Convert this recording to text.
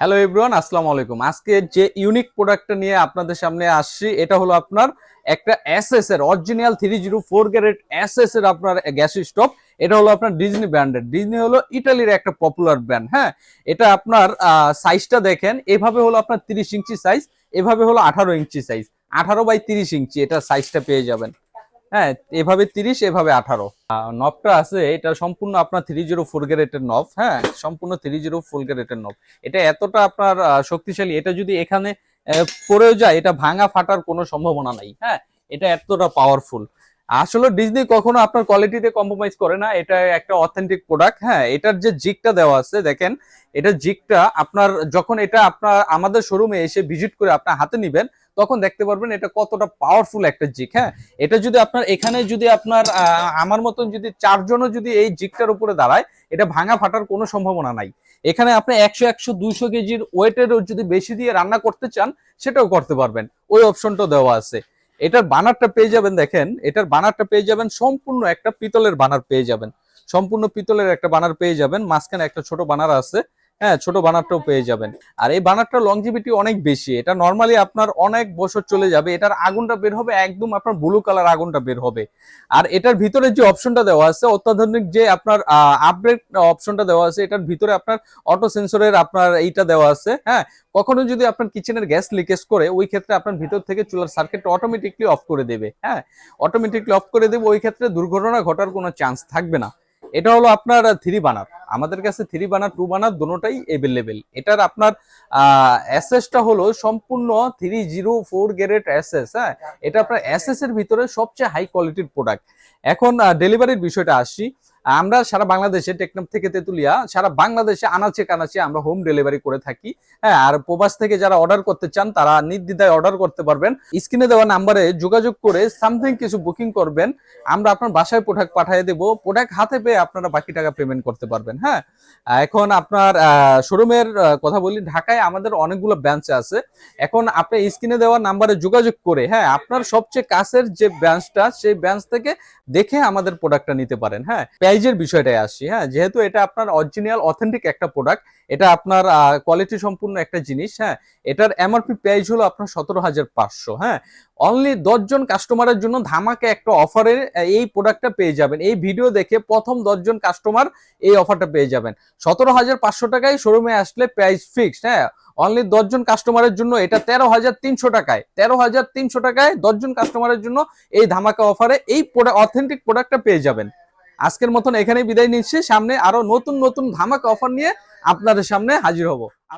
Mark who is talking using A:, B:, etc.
A: Hello everyone আসসালামু আলাইকুম। আজকে যে ইউনিক প্রোডাক্টটা নিয়ে আপনাদের সামনে আসছি, এটা হলো আপনার একটা এসএস এর original three zero four grade SS এর আপনার গ্যাস স্টোভ এটা হলো আপনার ডিজনি ব্র্যান্ডের ডিজনি হলো ইটালির একটা পপুলার ব্র্যান্ড হ্যাঁ? এটা আপনার সাইজটা দেখেন, এভাবে হলো আপনার তিরিশ ইঞ্চি সাইজ এভাবে হলো আঠারো ইঞ্চি সাইজ আঠারো বাই তিরিশ ইঞ্চি এটা সাইজটা পেয়ে যাবেন। হ্যাঁ এভাবে তিরিশ, এভাবে আঠারো। নবটা আছে, এটা সম্পূর্ণ আপনার থ্রি জিরো ফোর গ্যারেটের নব হ্যাঁ সম্পূর্ণ থ্রি জিরো ফোর গ্যারেটের নব এটা এতটা আপনার শক্তিশালী, এটা যদি এখানে পড়েও যায়, এটা ভাঙা ফাটার কোনো সম্ভাবনা নাই হ্যাঁ এটা এতটা পাওয়ারফুল আসলে ডিজনি কখনো আপনার কোয়ালিটিতে কম্প্রোমাইজ করে না। এটা একটা অথেন্টিক প্রোডাক্ট হ্যাঁ এটার যে জিকটা দেওয়া আছে, দেখেন, এটা জিকটা আপনার, যখন এটা আপনার, আমাদের শোরুমে এসে ভিজিট করে আপনার হাতে নিবেন, তখন দেখতে পারবেন এটা কতটা পাওয়ারফুল একটা জিক হ্যাঁ। এটা যদি আপনার, এখানে যদি আপনার আমার মতন যদি চারজনও যদি এই জিকটার উপরে দাঁড়ায়, এটা ভাঙা ফাটার কোনো সম্ভাবনা নাই। এখানে আপনি একশো একশো, দুইশো কেজির ওয়েটেরও যদি বেশি দিয়ে রান্না করতে চান, সেটাও করতে পারবেন। ওই অপশনটা দেওয়া আছে। এটার বানারটা পেয়ে যাবেন দেখেন, এটার বানারটা পেয়ে যাবেন, সম্পূর্ণ একটা পিতলের বানার পেয়ে যাবেন। সম্পূর্ণ পিতলের একটা বানার পেয়ে যাবেন, মাঝখানে একটা ছোট বানার আছে। হ্যাঁ ছোট বানারটাও পেয়ে যাবেন। আর এই বানারটা লংজিভিটি অনেক বেশি। এটা নর্মালি আপনার অনেক বছর চলে যাবে। এটার আগুনটা বের হবে, একদম আপনার ব্লু কালার আগুনটা বের হবে। আর এটার ভিতরে যে অপশনটা দেওয়া আছে, অত্যাধুনিক যে আপনার আপগ্রেড অপশনটা দেওয়া আছে, এটার ভিতরে আপনার অটো সেন্সরের আপনার এইটা দেওয়া আছে হ্যাঁ? কখনো যদি আপনার কিচেনের গ্যাস লিকেজ করে, ওই ক্ষেত্রে আপনার ভিতর থেকে চুলার সার্কিটটা অটোমেটিকলি অফ করে দেবে হ্যাঁ? অটোমেটিকলি অফ করে দেবে, ওই ক্ষেত্রে দুর্ঘটনা ঘটার কোনো চান্স থাকবে না। এটা হলো আপনার থ্রি বানার আমাদের কাছে থ্রি বানার টু বানার দুটোই এভেলেবেল এটার আপনার অ্যাসেসটা হলো সম্পূর্ণ three zero four grade SS হ্যাঁ? এটা আপনার অ্যাসেসের ভিতরে সবচেয়ে হাই কোয়ালিটির প্রোডাক্ট এখন ডেলিভারির বিষয়টা আসছি। আমরা সারা বাংলাদেশে টেকনাম থেকে তেতুলিয়া, সারা বাংলাদেশে আনাচে কানাচে আমরা হোম ডেলিভারি করে থাকি। হ্যাঁ আর প্রবাস থেকে যারা অর্ডার করতে চান, তারা নির্দ্বিধায় অর্ডার করতে পারবেন। স্ক্রিনে দেওয়া নাম্বারে যোগাযোগ করে সামথিং কিছু বুকিং করবেন। আমরা আপনার বাসায় প্রোডাক্ট পাঠিয়ে দেবো। প্রোডাক্ট হাতে পেয়ে আপনারা বাকি টাকা পেমেন্ট করতে পারবেন হ্যাঁ। এখন আপনার শোরুমের কথা বলি, ঢাকায় আমাদের অনেকগুলো ব্রাঞ্চ আছে। এখন আপনি স্ক্রিনে দেওয়া নাম্বারে যোগাযোগ করে হ্যাঁ আপনার সবচেয়ে কাছের যে ব্রাঞ্চটা সেই ব্রাঞ্চ থেকে দেখে আমাদের প্রোডাক্টটা নিতে পারেন হ্যাঁ। প্রাইজের বিষয়টায় আসছি হ্যাঁ? যেহেতু এটা আপনার অরিজিনাল অথেন্টিক একটা প্রোডাক্ট এটা আপনার কোয়ালিটি সম্পূর্ণ একটা জিনিস হ্যাঁ? এটার এমআরপি প্রাইস হলো আপনার সতেরো হাজার পাঁচশো হ্যাঁ? অনলি দশজন কাস্টমারের জন্য ধামাকে একটা অফারে এই প্রোডাক্টটা পেয়ে যাবেন। এই ভিডিও দেখে প্রথম দশজন কাস্টমার এই অফারটা পেয়ে যাবেন। সতেরো হাজার পাঁচশো টাকায় শোরুমে আসলে প্রাইস ফিক্সড হ্যাঁ? অনলি দশজন কাস্টমারের জন্য এটা তেরো হাজার তিনশো টাকায়, তেরো হাজার তিনশো টাকায় দশজন কাস্টমারের জন্য এই ধামাকা অফারে এই অথেন্টিক প্রোডাক্টটা পেয়ে যাবেন। আজকের মতন এখানেই বিদায় নিচ্ছি। সামনে আরও নতুন নতুন ধামাক অফার নিয়ে আপনাদের সামনে হাজির হব।